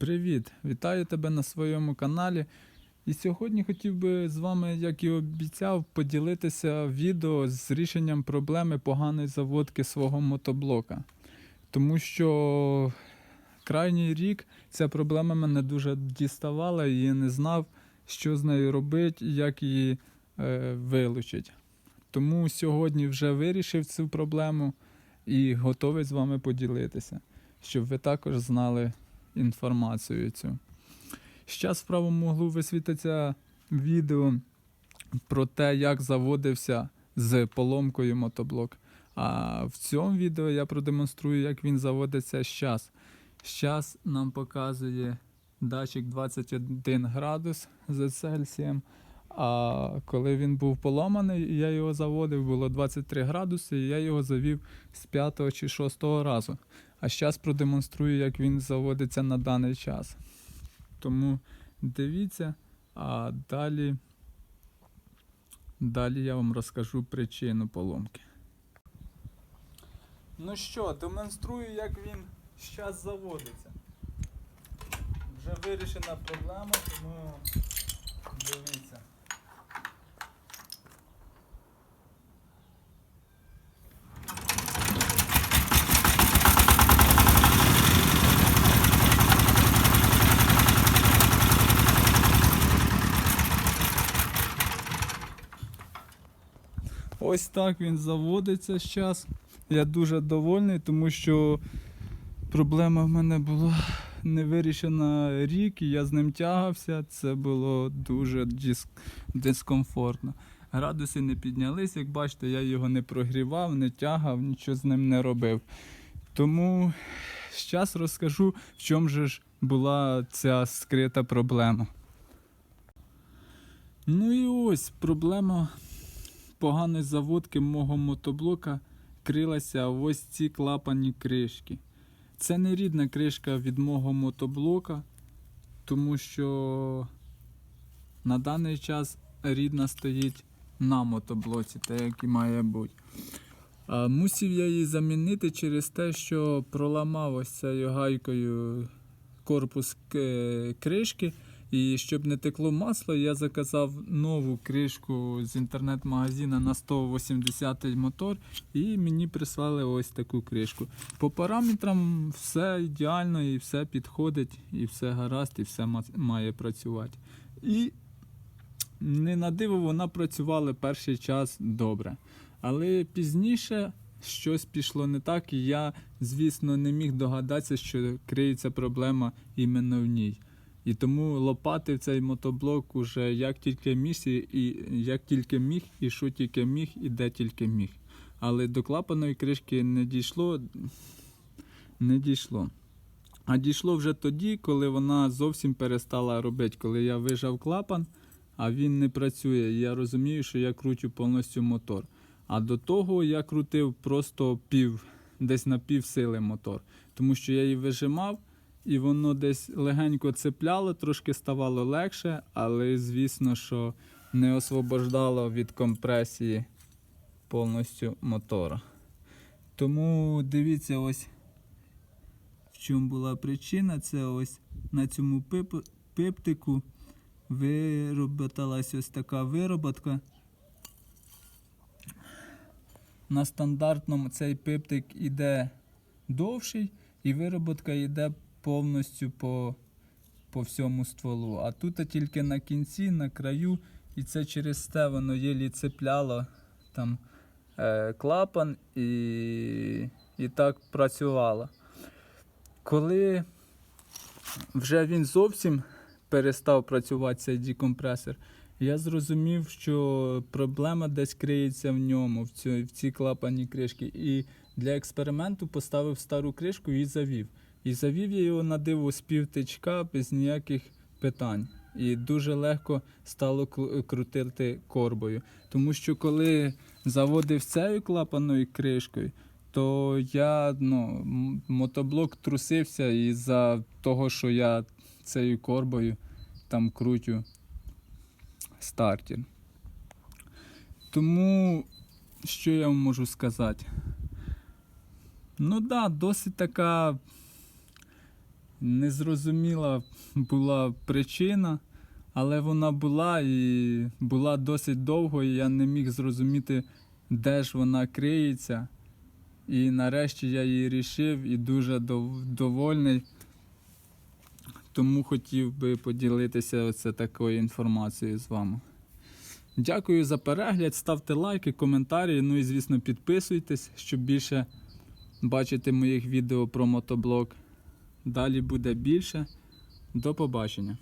Привіт! Вітаю тебе на своєму каналі. І сьогодні хотів би з вами, як і обіцяв, поділитися відео з рішенням проблеми поганої заводки свого мотоблока. Тому що крайній рік ця проблема мене дуже діставала і не знав, що з нею робити і як її е, вилучити. Тому сьогодні вже вирішив цю проблему і готовий з вами поділитися, щоб ви також знали інформацію цю. Зараз в правому углу висвітиться відео про те, як заводився з поломкою мотоблок. А в цьому відео я продемонструю, як він заводиться зараз. Зараз нам показує датчик 21 градус за Цельсієм. А коли він був поломаний, я його заводив, було 23 градуси, і я його завів з 5 чи 6 разу. А зараз продемонструю, як він заводиться на даний час. Тому дивіться, а далі, далі я вам розкажу причину поломки. Ну що, демонструю, як він зараз заводиться. Вже вирішена проблема, тому дивіться. Ось так він заводиться зараз. Я дуже довольний, тому що проблема в мене була не вирішена рік, і я з ним тягався. Це було дуже дис- дискомфортно. Градуси не піднялись, як бачите, я його не прогрівав, не тягав, нічого з ним не робив. Тому зараз розкажу, в чому же ж була ця скрита проблема. Ну і ось проблема поганої заводки мого мотоблока крилася ось ці клапані кришки. Це не рідна кришка від мого мотоблока, тому що на даний час рідна стоїть на мотоблоці, так як і має бути. А мусив я її замінити через те, що проламав ось цією гайкою корпус кришки. І щоб не текло масло, я заказав нову кришку з інтернет-магазина на 180 мотор, і мені прислали ось таку кришку. По параметрам все ідеально і все підходить, і все гаразд, і все має працювати. І не на диво вона працювала перший час добре. Але пізніше щось пішло не так, і я, звісно, не міг догадатися, що криється проблема іменно в ній. І тому лопатив цей мотоблок уже як тільки міг, і як тільки міг, і що тільки міг, і де тільки міг. Але до клапаної кришки не дійшло. Не дійшло. А дійшло вже тоді, коли вона зовсім перестала робити, коли я вижав клапан, а він не працює. Я розумію, що я кручу повністю мотор. А до того я крутив просто пів, десь на пів сили мотор, тому що я її вижимав і воно десь легенько цепляло, трошки ставало легше, але звісно, що не освобождало від компресії повністю мотора. Тому дивіться, ось в чому була причина. Це ось на цьому пип- пиптику вироботалась ось така вироботка. На стандартному цей пиптик іде довший, і вироботка йде повністю по, по всьому стволу. А тут тільки на кінці, на краю, і це через те воно єлі цепляло там е, клапан і, і так працювало. Коли вже він зовсім перестав працювати цей декомпресор, я зрозумів, що проблема десь криється в ньому, в, цій, в цій клапаній кришці. І для експерименту поставив стару кришку і завів. І завів я його на диво з півтичка без ніяких питань. І дуже легко стало крутити корбою. Тому що коли заводив цією клапаною кришкою, то я ну, мотоблок трусився із-за того, що я цією корбою там крутю стартер. Тому що я вам можу сказати? Ну так, да, досить така Незрозуміла була причина, але вона була і була досить довго, і я не міг зрозуміти, де ж вона криється. І нарешті я її рішив і дуже дов- довольний. Тому хотів би поділитися оце такою інформацією з вами. Дякую за перегляд, ставте лайки, коментарі, ну і звісно підписуйтесь, щоб більше бачити моїх відео про мотоблок. Далі буде більше. До побачення.